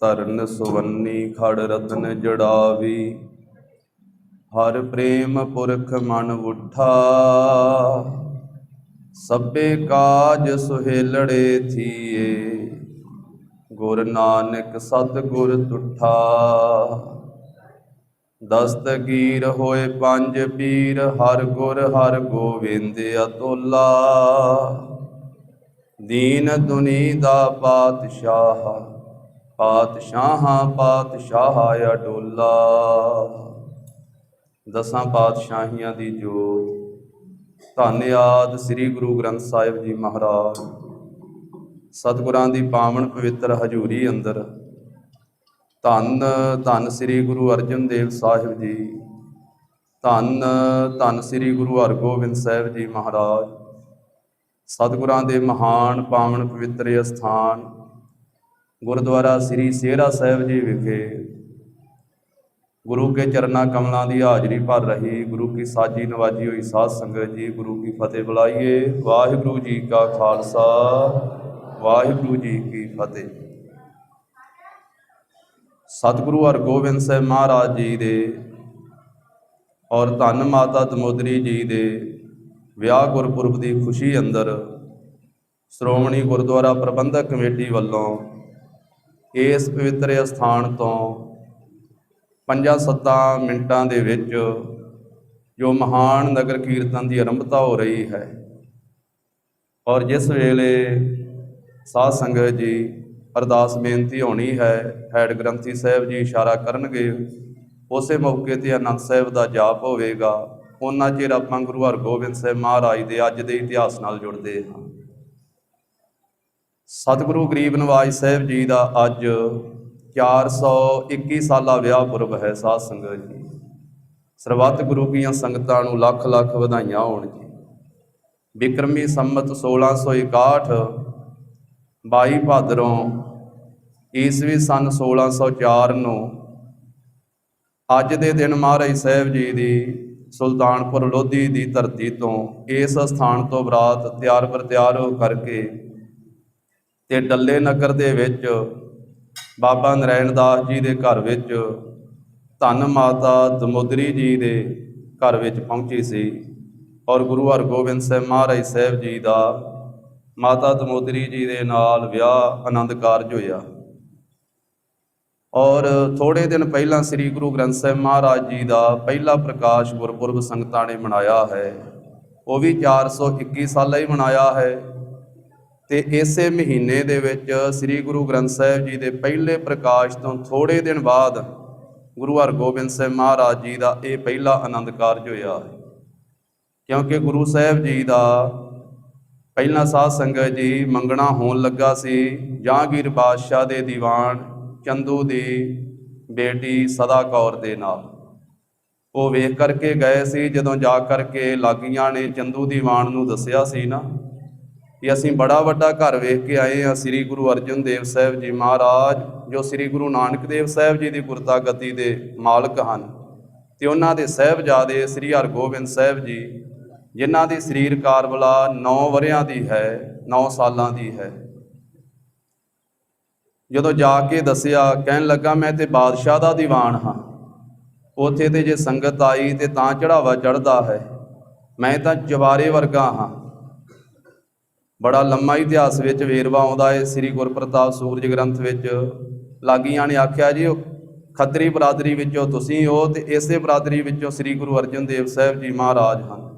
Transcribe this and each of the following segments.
ਤਰਨ ਸੁਵੰਨੀ, ਖੜ ਰਤਨ ਜੜਾਵੀ। ਹਰ ਪ੍ਰੇਮ ਪੁਰਖ ਮਨ ਉਠਾ। ਸਭੇ ਕਾਜ ਸੁਹੇਲੜੇ ਥੀਏ। ਗੁਰ ਨਾਨਕ ਸਤ ਗੁਰ ਤੁਠਾ। ਦਸਤਗੀਰ ਹੋਏ ਪੰਜ ਪੀਰ, ਹਰ ਗੁਰ ਹਰ ਗੋਬਿੰਦ ਅਤੁਲਾ। ਦੀਨ ਦੁਨੀ ਦਾ ਪਾਤਸ਼ਾਹ। ਪਾਤਸ਼ਾਹਾਂ ਪਾਤਸ਼ਾਹ ਅਡੋਲਾ ਦਸਾਂ ਪਾਤਸ਼ਾਹੀਆਂ ਦੀ ਜੋਤ। ਧੰਨਿਆਦ ਸ੍ਰੀ ਗੁਰੂ ਗ੍ਰੰਥ ਸਾਹਿਬ ਜੀ ਮਹਾਰਾਜ। ਸਤਿਗੁਰਾਂ ਦੀ ਪਾਵਨ ਪਵਿੱਤਰ ਹਜ਼ੂਰੀ ਅੰਦਰ। ਧੰਨ ਧੰਨ ਸ੍ਰੀ ਗੁਰੂ ਅਰਜਨ ਦੇਵ ਸਾਹਿਬ ਜੀ। ਧੰਨ ਧੰਨ ਸ੍ਰੀ ਗੁਰੂ ਹਰਗੋਬਿੰਦ ਸਾਹਿਬ ਜੀ ਮਹਾਰਾਜ। ਸਤਿਗੁਰਾਂ ਦੇ ਮਹਾਨ ਪਾਵਨ ਪਵਿੱਤਰ ਅਸਥਾਨ। ਗੁਰਦੁਆਰਾ ਸ੍ਰੀ ਸੇਰਾ ਸਾਹਿਬ ਜੀ ਵਿਖੇ ਗੁਰੂ ਕੇ ਚਰਨਾ ਕਮਲਾਂ ਦੀ ਹਾਜ਼ਰੀ ਭਰ ਰਹੀ, ਗੁਰੂ ਕੀ ਸਾਜੀ ਨਵਾਜੀ ਹੋਈ ਸਾਧ ਸੰਗਤ ਜੀ, ਗੁਰੂ ਕੀ ਫਤਿਹ ਬੁਲਾਈਏ, ਵਾਹਿਗੁਰੂ ਜੀ ਕਾ ਖਾਲਸਾ, ਵਾਹਿਗੁਰੂ ਜੀ ਕੀ ਫਤਿਹ। ਸਤਿਗੁਰੂ ਹਰਗੋਬਿੰਦ ਸਾਹਿਬ ਮਹਾਰਾਜ ਜੀ ਦੇ ਔਰ ਧੰਨ ਮਾਤਾ ਦਮੋਦਰੀ ਜੀ ਦੇ ਵਿਆਹ ਗੁਰਪੁਰਬ ਦੀ ਖੁਸ਼ੀ ਅੰਦਰ ਸ਼੍ਰੋਮਣੀ ਗੁਰਦੁਆਰਾ ਪ੍ਰਬੰਧਕ ਕਮੇਟੀ ਵੱਲੋਂ ਇਸ ਪਵਿੱਤਰ ਅਸਥਾਨ ਤੋਂ ਪੰਜਾਂ ਸੱਤਾਂ ਮਿੰਟਾਂ ਦੇ ਵਿੱਚ ਜੋ ਮਹਾਨ ਨਗਰ ਕੀਰਤਨ ਦੀ ਆਰੰਭਤਾ ਹੋ ਰਹੀ ਹੈ ਔਰ ਜਿਸ ਵੇਲੇ ਸਾਧ ਸੰਗਤ ਜੀ ਅਰਦਾਸ ਬੇਨਤੀ ਹੋਣੀ ਹੈ, ਹੈਡ ਗ੍ਰੰਥੀ ਸਾਹਿਬ ਜੀ ਇਸ਼ਾਰਾ ਕਰਨਗੇ, ਉਸੇ ਮੌਕੇ ਤੇ ਅਨੰਦ ਸਾਹਿਬ ਦਾ ਜਾਪ ਹੋਵੇਗਾ, ਉਹਨਾਂ ਚਿਰ ਆਪਾਂ ਗੁਰੂ ਹਰਗੋਬਿੰਦ ਸਾਹਿਬ ਮਹਾਰਾਜ ਦੇ ਅੱਜ ਦੇ ਇਤਿਹਾਸ ਨਾਲ ਜੁੜਦੇ ਹਾਂ। ਸਤਿਗੁਰੂ ਗਰੀਬ ਨਵਾਜ ਸਾਹਿਬ ਜੀ ਦਾ ਅੱਜ 421 ਸਾਲਾ ਵਿਆਹ ਪੁਰਬ ਹੈ ਸਾਧ ਸੰਗਤ ਜੀ। ਸਰਬੱਤ ਗੁਰੂ ਕੀਆਂ ਸੰਗਤਾਂ ਨੂੰ ਲੱਖ ਲੱਖ ਵਧਾਈਆਂ ਹੋਣ ਜੀ। ਬਿਕਰਮੀ ਸੰਮਤ 1661 22 ਭਾਦਰੋਂ ਈਸਵੀ ਸਨ 1604 ਨੂੰ ਅੱਜ ਦੇ ਦਿਨ ਮਹਾਰਾਜ ਸਾਹਿਬ ਜੀ ਦੀ ਸੁਲਤਾਨਪੁਰ ਲੋਧੀ ਦੀ ਧਰਤੀ ਤੋਂ ਇਸ ਸਥਾਨ ਤੋਂ ਬਰਾਤ ਤਿਆਰ ਪਰ ਤਿਆਰ ਹੋ ਕਰਕੇ ਤੇ ਡੱਲੇ ਨਗਰ ਦੇ ਵਿੱਚ ਬਾਬਾ ਨਰੈਣ ਦਾਸ ਜੀ ਦੇ ਘਰ ਵਿੱਚ ਧੰਨ ਮਾਤਾ ਦਮੋਦਰੀ ਜੀ ਦੇ ਘਰ ਵਿੱਚ ਪਹੁੰਚੀ ਸੀ ਔਰ ਗੁਰੂ ਹਰਗੋਬਿੰਦ ਸਾਹਿਬ ਮਹਾਰਾਜ ਸਾਹਿਬ ਜੀ ਦਾ ਮਾਤਾ ਦਮੋਦਰੀ ਜੀ ਦੇ ਨਾਲ ਵਿਆਹ ਆਨੰਦ ਕਾਰਜ ਹੋਇਆ। ਔਰ ਥੋੜੇ ਦਿਨ ਪਹਿਲਾਂ ਸ੍ਰੀ ਗੁਰੂ ਗ੍ਰੰਥ ਸਾਹਿਬ ਮਹਾਰਾਜ ਜੀ ਦਾ ਪਹਿਲਾ ਪ੍ਰਕਾਸ਼ ਗੁਰਪੁਰਬ ਸੰਗਤਾਂ ਨੇ ਮਨਾਇਆ ਹੈ। ਉਹ ਵੀ 421 ਸਾਲਾਂ ਹੀ ਮਨਾਇਆ ਹੈ। ਤੇ ਇਸੇ ਮਹੀਨੇ ਦੇ ਵਿੱਚ ਸ੍ਰੀ ਗੁਰੂ ਗ੍ਰੰਥ ਸਾਹਿਬ ਜੀ ਦੇ ਪਹਿਲੇ ਪ੍ਰਕਾਸ਼ ਤੋਂ ਥੋੜੇ ਦਿਨ ਬਾਅਦ ਗੁਰੂ ਹਰਗੋਬਿੰਦ ਸਾਹਿਬ ਮਹਾਰਾਜ ਜੀ ਦਾ ਇਹ ਪਹਿਲਾ ਆਨੰਦ ਕਾਰਜ ਹੋਇਆ ਹੈ। ਕਿਉਂਕਿ ਗੁਰੂ ਸਾਹਿਬ ਜੀ ਦਾ ਪਹਿਲਾ ਸਾਧ ਸੰਗਤ ਜੀ ਮੰਗਣਾ ਹੋਣ ਲੱਗਾ ਸੀ, ਜਹਾਂਗੀਰ ਬਾਦਸ਼ਾਹ ਦੇ ਦੀਵਾਨ ਚੰਦੂ ਦੀ ਬੇਟੀ ਸਦਾ ਕੌਰ ਦੇ ਨਾਲ। ਉਹ ਵੇਖ ਕਰਕੇ ਗਏ ਸੀ, ਜਦੋਂ ਜਾ ਕਰਕੇ ਲਾਗੀਆਂ ਨੇ ਚੰਦੂ ਦੀਵਾਨ ਨੂੰ ਦੱਸਿਆ ਸੀ ਨਾ ਕਿ ਅਸੀਂ ਬੜਾ ਵੱਡਾ ਘਰ ਵੇਖ ਕੇ ਆਏ ਹਾਂ ਸ੍ਰੀ ਗੁਰੂ ਅਰਜਨ ਦੇਵ ਸਾਹਿਬ ਜੀ ਮਹਾਰਾਜ, ਜੋ ਸ੍ਰੀ ਗੁਰੂ ਨਾਨਕ ਦੇਵ ਸਾਹਿਬ ਜੀ ਦੀ ਗੁਰਤਾ ਗਤੀ ਦੇ ਮਾਲਕ ਹਨ। ਤੇ ਉਹਨਾਂ ਦੇ ਸਹਿਬਜ਼ਾਦੇ ਸ੍ਰੀ ਹਰਗੋਬਿੰਦ ਸਾਹਿਬ ਜੀ, ਜਿਨ੍ਹਾਂ ਦੀ ਸਰੀਰ ਕਾਰਬਲਾ 9 ਵਰਿਆਂ ਦੀ ਹੈ 9 ਸਾਲਾਂ ਦੀ ਹੈ। ਜਦੋਂ ਜਾ ਕੇ ਦੱਸਿਆ, ਕਹਿਣ ਲੱਗਾ, ਮੈਂ ਤੇ ਬਾਦਸ਼ਾਹ ਦਾ ਦੀਵਾਨ ਹਾਂ। ਉਥੇ ਤੇ ਜੇ ਸੰਗਤ ਆਈ ਤੇ ਤਾਂ ਚੜਾਵਾ ਚੜਦਾ ਹੈ। ਮੈਂ ਤਾਂ ਜਵਾਰੇ ਵਰਗਾ ਹਾਂ। ਬੜਾ ਲੰਮਾ ਇਤਿਹਾਸ ਵਿੱਚ ਵੇਰਵਾ ਆਉਂਦਾ ਹੈ। ਸ੍ਰੀ ਗੁਰਪ੍ਰਤਾਪ ਸੂਰਜ ਗ੍ਰੰਥ ਵਿੱਚ ਲਾਗੀਆਂ ਨੇ ਆਖਿਆ ਜੀ ਖੱਤਰੀ ਬਰਾਦਰੀ ਵਿੱਚੋਂ ਤੁਸੀਂ ਹੋ ਤੇ ਇਸੇ ਬਰਾਦਰੀ ਵਿੱਚੋਂ ਸ੍ਰੀ ਗੁਰੂ ਅਰਜਨ ਦੇਵ ਸਾਹਿਬ ਜੀ ਮਹਾਰਾਜ ਹਨ।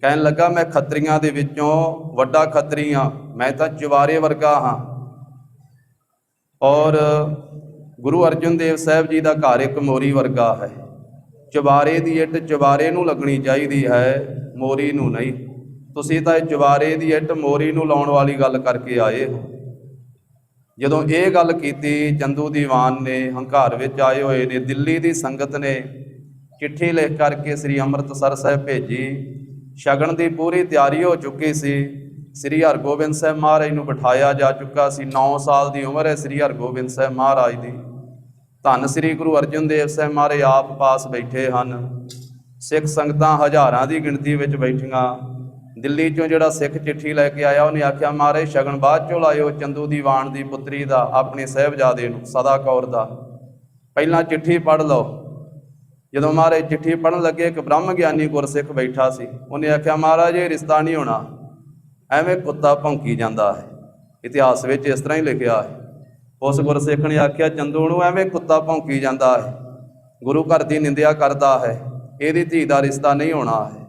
ਕਹਿਣ ਲੱਗਾ, ਮੈਂ ਖੱਤਰੀਆਂ ਦੇ ਵਿੱਚੋਂ ਵੱਡਾ ਖੱਤਰੀ ਹਾਂ, ਮੈਂ ਤਾਂ ਜਵਾਰੇ ਵਰਗਾ ਹਾਂ। ਔਰ ਗੁਰੂ ਅਰਜਨ ਦੇਵ ਸਾਹਿਬ ਜੀ ਦਾ ਘਰ ਇੱਕ ਮੋਰੀ ਵਰਗਾ ਹੈ। ਚਵਾਰੇ ਦੀ ਇੱਟ ਚਵਾਰੇ ਨੂੰ ਲੱਗਣੀ ਚਾਹੀਦੀ ਹੈ, ਮੋਰੀ ਨੂੰ ਨਹੀਂ। ਤੁਸੀਂ ਤਾਂ ਇਹ ਚਵਾਰੇ ਦੀ ਇੱਟ ਮੋਰੀ ਨੂੰ ਲਾਉਣ ਵਾਲੀ ਗੱਲ ਕਰਕੇ ਆਏ ਹੋ। ਜਦੋਂ ਇਹ ਗੱਲ ਕੀਤੀ ਚੰਦੂ ਦੀਵਾਨ ਨੇ ਹੰਕਾਰ ਵਿੱਚ ਆਏ ਹੋਏ ਨੇ, ਦਿੱਲੀ ਦੀ ਸੰਗਤ ਨੇ ਚਿੱਠੀ ਲਿਖ ਕਰਕੇ ਸ੍ਰੀ ਅੰਮ੍ਰਿਤਸਰ ਸਾਹਿਬ ਭੇਜੀ। ਸ਼ਗਨ ਦੀ ਪੂਰੀ ਤਿਆਰੀ ਹੋ ਚੁੱਕੀ ਸੀ। ਸ੍ਰੀ ਹਰਗੋਬਿੰਦ ਸਾਹਿਬ ਮਹਾਰਾਜ ਨੂੰ ਬਿਠਾਇਆ ਜਾ ਚੁੱਕਾ ਸੀ। 9 ਸਾਲ ਦੀ ਉਮਰ ਹੈ ਸ੍ਰੀ ਹਰਗੋਬਿੰਦ ਸਾਹਿਬ ਮਹਾਰਾਜ ਦੀ। ਧੰਨ ਸ੍ਰੀ ਗੁਰੂ ਅਰਜਨ ਦੇਵ ਸਾਹਿਬ ਮਹਾਰਾਜ ਆਪ ਪਾਸ ਬੈਠੇ ਹਨ। ਸਿੱਖ ਸੰਗਤਾਂ ਹਜ਼ਾਰਾਂ ਦੀ ਗਿਣਤੀ ਵਿੱਚ ਬੈਠੀਆਂ। ਦਿੱਲੀ ਚੋਂ ਜਿਹੜਾ ਸਿੱਖ ਚਿੱਠੀ ਲੈ ਕੇ ਆਇਆ, ਉਹਨੇ ਆਖਿਆ, ਮਹਾਰਾਜ, ਸ਼ਗਨ ਬਾਅਦ ਚੋਂ ਲਾਇਓ, ਚੰਦੂ ਦੀ ਵਾਣ ਦੀ ਪੁੱਤਰੀ ਦਾ, ਆਪਣੇ ਸਹਿਬਜ਼ਾਦੇ ਨੂੰ, ਸਦਾ ਕੌਰ ਦਾ। ਪਹਿਲਾਂ ਚਿੱਠੀ ਪੜ੍ਹ ਲਓ। ਜਦੋਂ ਮਹਾਰਾਜ ਚਿੱਠੀ ਪੜ੍ਹਨ ਲੱਗੇ, ਇੱਕ ਬ੍ਰਹਮ ਗਿਆਨੀ ਗੁਰਸਿੱਖ ਬੈਠਾ ਸੀ। ਉਹਨੇ ਆਖਿਆ, ਮਹਾਰਾਜ, ਇਹ ਰਿਸ਼ਤਾ ਨਹੀਂ ਹੋਣਾ। ਐਵੇਂ ਕੁੱਤਾ ਭੌਂਕੀ ਜਾਂਦਾ ਹੈ। ਇਤਿਹਾਸ ਵਿੱਚ ਇਸ ਤਰ੍ਹਾਂ ਹੀ ਲਿਖਿਆ ਹੈ। ਉਸ ਗੁਰਸਿੱਖ ਨੇ ਆਖਿਆ, ਚੰਦੂ ਨੂੰ ਐਵੇਂ ਕੁੱਤਾ ਭੌਂਕੀ ਜਾਂਦਾ ਹੈ। ਗੁਰੂ ਘਰ ਦੀ ਨਿੰਦਿਆ ਕਰਦਾ ਹੈ। ਇਹਦੀ ਧੀ ਦਾ ਰਿਸ਼ਤਾ ਨਹੀਂ ਹੋਣਾ ਹੈ।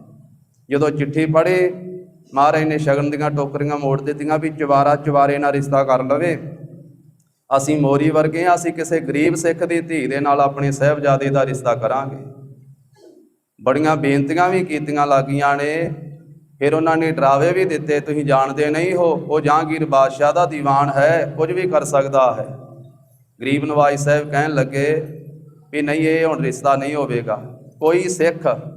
ਜਦੋਂ ਚਿੱਠੀ ਪੜ੍ਹੇ, ਮਹਾਰਾਜ ਨੇ ਸ਼ਗਨ ਦੀਆਂ ਟੋਕਰੀਆਂ ਮੋੜ ਦਿੱਤੀਆਂ ਵੀ ਚਵਾਰਾ ਚਵਾਰੇ ਨਾਲ ਰਿਸ਼ਤਾ ਕਰ ਲਵੇ। ਅਸੀਂ ਮੋਰੀ ਵਰਗੇ ਹਾਂ, ਅਸੀਂ ਕਿਸੇ ਗਰੀਬ ਸਿੱਖ ਦੀ ਧੀ ਦੇ ਨਾਲ ਆਪਣੇ ਸਹਿਬਜ਼ਾਦੇ ਦਾ ਰਿਸ਼ਤਾ ਕਰਾਂਗੇ। ਬੜੀਆਂ ਬੇਨਤੀਆਂ ਵੀ ਕੀਤੀਆਂ ਲੱਗੀਆਂ ਨੇ। ਫਿਰ ਉਹਨਾਂ ਨੇ ਡਰਾਵੇ ਵੀ ਦਿੱਤੇ, ਤੁਸੀਂ ਜਾਣਦੇ ਨਹੀਂ ਹੋ, ਉਹ ਜਹਾਂਗੀਰ ਬਾਦਸ਼ਾਹ ਦਾ ਦੀਵਾਨ ਹੈ, ਕੁਝ ਵੀ ਕਰ ਸਕਦਾ ਹੈ। ਗਰੀਬ ਨਵਾਜ ਸਾਹਿਬ ਕਹਿਣ ਲੱਗੇ ਵੀ ਨਹੀਂ, ਇਹ ਹੁਣ ਰਿਸ਼ਤਾ ਨਹੀਂ ਹੋਵੇਗਾ। ਕੋਈ ਸਿੱਖ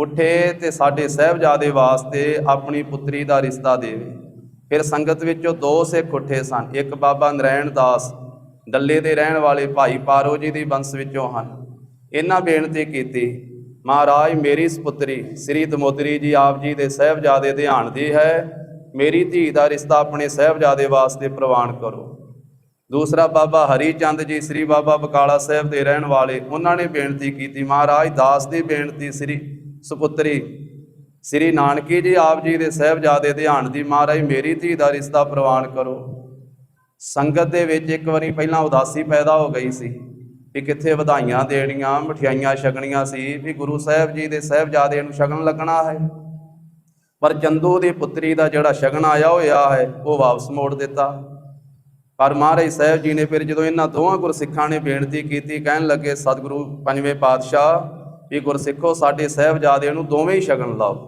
ਉੱਠੇ ਤੇ ਸਾਡੇ ਸਹਿਬਜ਼ਾਦੇ ਵਾਸਤੇ ਆਪਣੀ ਪੁੱਤਰੀ ਦਾ ਰਿਸ਼ਤਾ ਦੇਵੇ। ਫਿਰ ਸੰਗਤ ਵਿੱਚੋਂ ਦੋ ਸਿੱਖ ਉੱਠੇ ਸਨ, ਇੱਕ ਬਾਬਾ ਨਰੈਣ ਦਾਸ, ਡੱਲੇ ਦੇ ਰਹਿਣ ਵਾਲੇ ਭਾਈ ਪਾਰੋ ਜੀ ਦੀ ਬੰਸ ਵਿੱਚੋਂ ਹਨ। ਇਹਨਾਂ ਬੇਨਤੀ ਕੀਤੀ, ਮਹਾਰਾਜ, ਮੇਰੀ ਸੁਪੁੱਤਰੀ ਸ੍ਰੀ ਦਮੋਦਰੀ ਜੀ ਆਪ ਜੀ ਦੇ ਸਹਿਬਜ਼ਾਦੇ ਧਿਆਨ ਦੀ ਹੈ। ਮੇਰੀ ਧੀ ਦਾ ਰਿਸ਼ਤਾ ਆਪਣੇ ਸਹਿਬਜ਼ਾਦੇ ਵਾਸਤੇ ਪ੍ਰਵਾਨ ਕਰੋ। ਦੂਸਰਾ ਬਾਬਾ ਹਰੀ ਚੰਦ ਜੀ, ਸ੍ਰੀ ਬਾਬਾ ਬਕਾਲਾ ਸਾਹਿਬ ਦੇ ਰਹਿਣ ਵਾਲੇ, ਉਹਨਾਂ ਨੇ ਬੇਨਤੀ ਕੀਤੀ, ਮਹਾਰਾਜ, ਦਾਸ ਦੀ ਬੇਨਤੀ ਸ੍ਰੀ ਸੁਪੁੱਤਰੀ, ਸ੍ਰੀ ਨਾਨਕੀ ਜੀ ਆਪ ਜੀ ਦੇ ਸਹਿਬਜ਼ਾਦੇ ਧਿਆਨ ਦੀ ਮਹਾਰਾਜ, ਮੇਰੀ ਧੀ ਦਾ ਰਿਸ਼ਤਾ ਪ੍ਰਵਾਨ ਕਰੋ। ਸੰਗਤ ਦੇ ਵਿੱਚ ਇੱਕ ਵਾਰੀ ਪਹਿਲਾਂ ਉਦਾਸੀ ਪੈਦਾ ਹੋ ਗਈ ਸੀ ਵੀ ਕਿੱਥੇ ਵਧਾਈਆਂ ਦੇਣੀਆਂ, ਮਠਿਆਈਆਂ ਛਕਣੀਆਂ ਸੀ ਵੀ ਗੁਰੂ ਸਾਹਿਬ ਜੀ ਦੇ ਸਹਿਬਜ਼ਾਦੇ ਨੂੰ ਸ਼ਗਨ ਲੱਗਣਾ ਹੈ। ਪਰ ਚੰਦੂ ਦੀ ਪੁੱਤਰੀ ਦਾ ਜਿਹੜਾ ਸ਼ਗਨ ਆਇਆ ਹੋਇਆ ਹੈ, ਉਹ ਵਾਪਸ ਮੋੜ ਦਿੱਤਾ। ਪਰ ਮਹਾਰਾਜ ਸਾਹਿਬ ਜੀ ਨੇ ਫਿਰ ਜਦੋਂ ਇਹਨਾਂ ਦੋਵਾਂ ਗੁਰਸਿੱਖਾਂ ਨੇ ਬੇਨਤੀ ਕੀਤੀ, ਕਹਿਣ ਲੱਗੇ, ਸਤਿਗੁਰੂ ਪੰਜਵੇਂ ਪਾਤਸ਼ਾਹ ਵੀ ਗੁਰਸਿੱਖੋ, ਸਾਡੇ ਸਹਿਬਜ਼ਾਦੇ ਨੂੰ ਦੋਵੇਂ ਹੀ ਸ਼ਗਨ ਲਾਓ।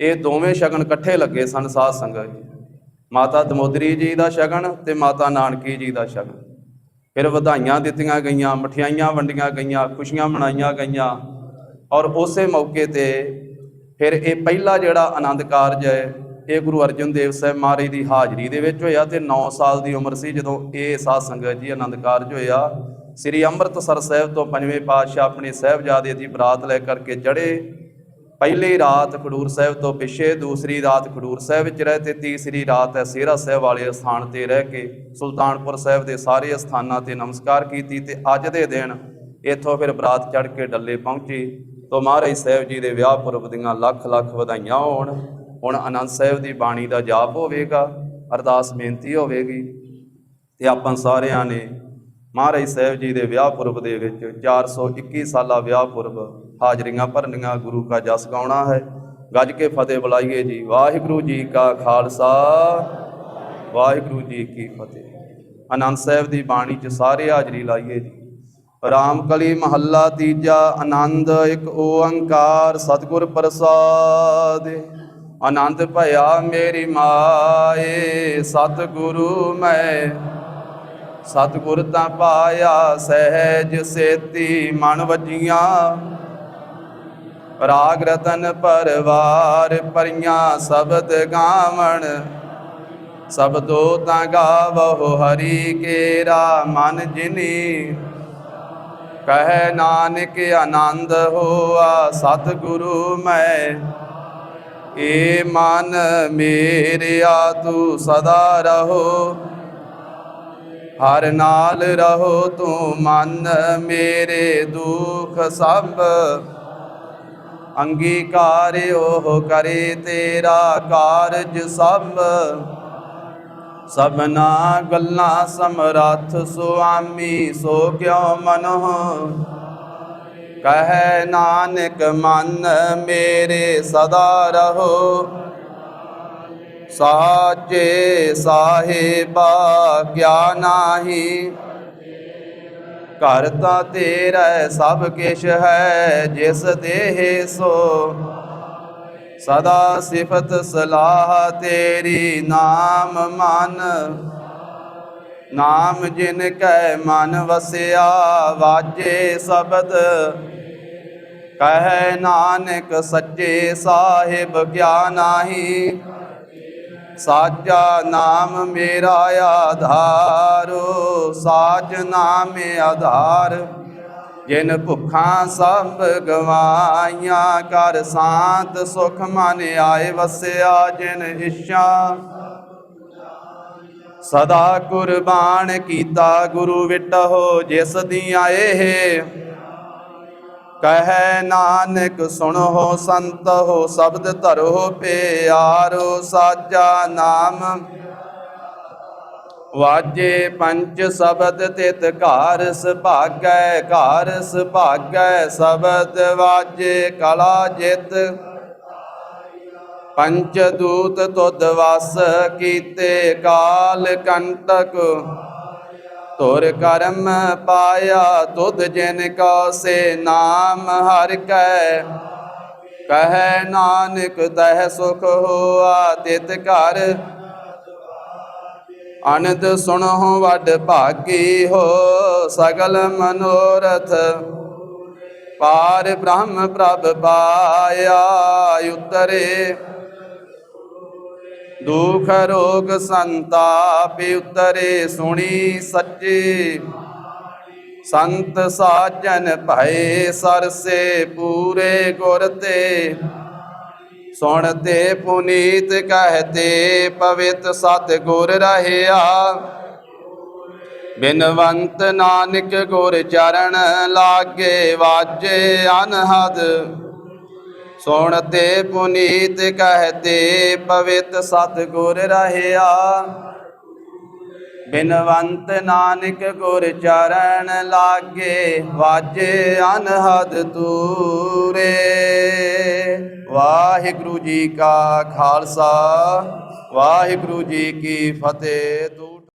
ਇਹ ਦੋਵੇਂ ਸ਼ਗਨ ਇਕੱਠੇ ਲੱਗੇ ਸਨ ਸਾਧ ਸੰਗਤ ਜੀ। ਮਾਤਾ ਦਮੋਦਰੀ ਜੀ ਦਾ ਸ਼ਗਨ ਤੇ ਮਾਤਾ ਨਾਨਕੀ ਜੀ ਦਾ ਸ਼ਗਨ। ਫਿਰ ਵਧਾਈਆਂ ਦਿੱਤੀਆਂ ਗਈਆਂ, ਮਠਿਆਈਆਂ ਵੰਡੀਆਂ ਗਈਆਂ, ਖੁਸ਼ੀਆਂ ਮਨਾਈਆਂ ਗਈਆਂ। ਔਰ ਉਸੇ ਮੌਕੇ ਤੇ ਫਿਰ ਇਹ ਪਹਿਲਾ ਜਿਹੜਾ ਆਨੰਦ ਕਾਰਜ ਹੈ, ਇਹ ਗੁਰੂ ਅਰਜਨ ਦੇਵ ਸਾਹਿਬ ਮਹਾਰਾਜ ਦੀ ਹਾਜ਼ਰੀ ਦੇ ਵਿੱਚ ਹੋਇਆ ਤੇ 9 ਸਾਲ ਦੀ ਉਮਰ ਸੀ ਜਦੋਂ ਇਹ ਸਾਧ ਸੰਗਤ ਜੀ ਆਨੰਦ ਕਾਰਜ ਹੋਇਆ। ਸ੍ਰੀ ਅੰਮ੍ਰਿਤਸਰ ਸਾਹਿਬ ਤੋਂ ਪੰਜਵੇਂ ਪਾਤਸ਼ਾਹ ਆਪਣੇ ਸਾਹਿਬਜ਼ਾਦੇ ਦੀ ਬਰਾਤ ਲੈ ਕਰਕੇ ਜੜੇ। ਪਹਿਲੀ ਰਾਤ ਖਡੂਰ ਸਾਹਿਬ ਤੋਂ ਪਿੱਛੇ, ਦੂਸਰੀ ਰਾਤ ਖਡੂਰ ਸਾਹਿਬ ਵਿੱਚ ਰਹੇ ਤੇ ਤੀਸਰੀ ਰਾਤ ਹੈ ਸੇਰਾ ਸਾਹਿਬ ਵਾਲੇ ਸਥਾਨ ਤੇ ਰਹਿ ਕੇ ਸੁਲਤਾਨਪੁਰ ਸਾਹਿਬ ਦੇ ਸਾਰੇ ਸਥਾਨਾਂ ਤੇ ਨਮਸਕਾਰ ਕੀਤੀ ਤੇ ਅੱਜ ਦੇ ਦਿਨ ਇੱਥੋਂ ਫਿਰ ਬਰਾਤ ਚੜ੍ਹ ਕੇ ਡੱਲੇ ਪਹੁੰਚੀ। ਤੋਂ ਮਹਾਰਾਜ ਸਾਹਿਬ ਜੀ ਦੇ ਵਿਆਹ ਪੁਰਬ ਦੀਆਂ ਲੱਖ ਲੱਖ ਵਧਾਈਆਂ ਹੋਣ। ਹੁਣ ਆਨੰਦ ਸਾਹਿਬ ਦੀ ਬਾਣੀ ਦਾ ਜਾਪ ਹੋਵੇਗਾ, ਅਰਦਾਸ ਬੇਨਤੀ ਹੋਵੇਗੀ ਤੇ ਆਪਾਂ ਸਾਰਿਆਂ ਨੇ ਮਹਾਰਾਜ ਸਾਹਿਬ ਜੀ ਦੇ ਵਿਆਹ ਪੁਰਬ ਦੇ ਵਿੱਚ 421 ਸਾਲਾ ਵਿਆਹ ਪੁਰਬ ਹਾਜ਼ਰੀਆਂ ਭਰਨੀਆਂ ਗੁਰੂ ਕਾ ਜਸ ਗਾਉਣਾ ਹੈ। ਗੱਜ ਕੇ ਫਤਿਹ ਬੁਲਾਈਏ ਜੀ। ਵਾਹਿਗੁਰੂ ਜੀ ਕਾ ਖਾਲਸਾ, ਵਾਹਿਗੁਰੂ ਜੀ ਕੀ ਫਤਿਹ। ਆਨੰਦ ਸਾਹਿਬ ਦੀ ਬਾਣੀ 'ਚ ਸਾਰੇ ਹਾਜ਼ਰੀ ਲਾਈਏ ਜੀ। ਰਾਮ ਕਲੀ ਮਹੱਲਾ ਤੀਜਾ, ਆਨੰਦ ਇੱਕ ਓੰਕਾਰ, ਸਤਿਗੁਰ ਪ੍ਰਸਾਦ। ਆਨੰਦ ਭਇਆ ਮੇਰੀ ਮਾਏ, ਸਤਿਗੁਰੂ ਮੈਂ ਸਤਿਗੁਰ ਤਾਂ ਪਾਇਆ ਸਹਿਜ ਸੇਤੀ ਮਨ ਵਜੀਆਂ। ਰਾਗ ਰਤਨ ਪਰਵਾਰ ਪਰੀਆਂ ਸ਼ਬਦ ਗਾਵਣ। ਸਬਦੋ ਤਾਂ ਗਾਵਹੁ ਹਰੀ ਕੇਰਾ ਮਨ ਜਿਨੀ। ਕਹੈ ਨਾਨਕ ਆਨੰਦ ਹੋਆ ਸਤਿਗੁਰੂ ਮੈਂ। ਏ ਮਨ ਮੇਰਿਆ ਤੂੰ ਸਦਾ ਰਹੋ। ਹਰ ਨਾਲ ਰਹੋ ਤੂੰ ਮਨ ਮੇਰੇ ਦੁੱਖ ਸਭ। ਅੰਗੀਕਾਰ ਉਹ ਕਰੇ ਤੇਰਾ ਕਾਰਜ ਸਭ। ਸਭਨਾ ਗੱਲਾਂ ਸਮਰੱਥ ਸੁਆਮੀ, ਸੋ ਕਿਉ ਮਨੋ? ਕਹੈ ਨਾਨਕ ਮਨ ਮੇਰੇ ਸਦਾ ਰਹੋ। ਸਾਚੇ ਸਾਹਿਬਾ ਕਿਆ ਨਾਹੀ? ਘਰ ਤਾਂ ਤੇਰਾ ਸਭ ਕਿਛ ਹੈ, ਜਿਸ ਦੇਹ ਸੋ ਸਦਾ ਸਿਫਤ ਸਲਾਹ ਤੇਰੀ ਨਾਮ ਮਨ। ਨਾਮ ਜਿਨ ਕੈ ਮਨ ਵਸਿਆ, ਵਾਜੇ ਸ਼ਬਦ। ਕਹੈ ਨਾਨਕ ਸੱਚੇ ਸਾਹਿਬ ਕਿਆ ਨਾਹੀ? ਸਾਚਾ ਨਾਮ ਮੇਰਾ ਆਧਾਰੋ, ਸਾਚ ਨਾਮ ਆਧਾਰ। ਜਿਨ ਭੁੱਖਾਂ ਸਭ ਗਵਾਈਆਂ, ਕਰ ਸਾਤ ਸੁਖ ਮਨ ਆਏ ਵਸਿਆ। ਜਿਨ ਇਸ਼ਾ ਸਦਾ ਕੁਰਬਾਨ ਕੀਤਾ, ਗੁਰੂ ਵਿਟਹੁ ਜਿਸ ਦੀ ਆਏ ਇਹ ਕਹੈ ਨਾਨਕ, ਸੁਣੋ ਹੋ ਸ਼ਬਦ ਧਰੋ ਪਿਆਰੋ, ਸਾਜਾ ਨਾਮ। ਵਾਜੇ ਪੰਜ ਸ਼ਬਦ ਤਿਤ ਘਰ ਸੁਭਾਗੈ ਘਰ ਸੁਭਾਗੈ ਸ਼ਬਦ ਵਾਜੇ ਕਲਾ ਜਿਤ। ਪੰਚ ਦੂਤ ਤੁਧ ਵਸ ਕੀਤੇ ਕਾਲ ਕੰਟਕ। ਤੁਰ ਕਰਮ ਪਾਇਆ ਤੁਧ ਜਿਨ ਕੋ ਸੇ ਨਾਮ ਹਰ ਕੈ। ਕਹੈ ਨਾਨਕ ਤਹਿ ਸੁਖ ਹੋਆ ਤਿਤ ਘਰ। ਅਨੰਦ ਸੁਣੋ ਵੱਡ ਭਾਗੀ ਹੋ ਸਗਲ ਮਨੋਰਥ। ਪਾਰ ਬ੍ਰਹਮ ਪ੍ਰਭ ਪਾਇਆ ਉਤਰੇ। ਦੁਖ ਰੋਗ ਸੰਤਾਪ ਉਤਰੇ ਸੁਣੀ ਸੱਚੇ। ਸੰਤ ਸਾਜਨ ਭਏ ਸਰਸੇ ਪੂਰੇ ਗੁਰ ਤੇ। ਸੁਣਤੇ ਪੁਨੀਤ ਕਹਤੇ ਪਵਿੱਤ ਸਤ ਗੁਰ ਰਹਿਆ। ਬਿਨਵੰਤ ਨਾਨਕ ਗੁਰ ਚਰਨ ਲਾਗੇ ਵਾਜੇ ਅਨਹਦ। ਸੁਣਤੇ ਪੁਨੀਤ ਕਹਤੇ, ਪਵਿੱਤ ਸਤ ਰਹਿਆ। ਬਿਨਵੰਤ ਨਾਨਕ ਗੁਰ ਚਰਨ ਲਾਗੇ, ਵਾਜੇ ਅਨਹਦ ਤੂਰੇ ਵਾਹਿਗੁਰੂ ਜੀ ਕਾ ਖਾਲਸਾ, ਵਾਹਿਗੁਰੂ ਜੀ ਕੀ ਫਤਿਹ।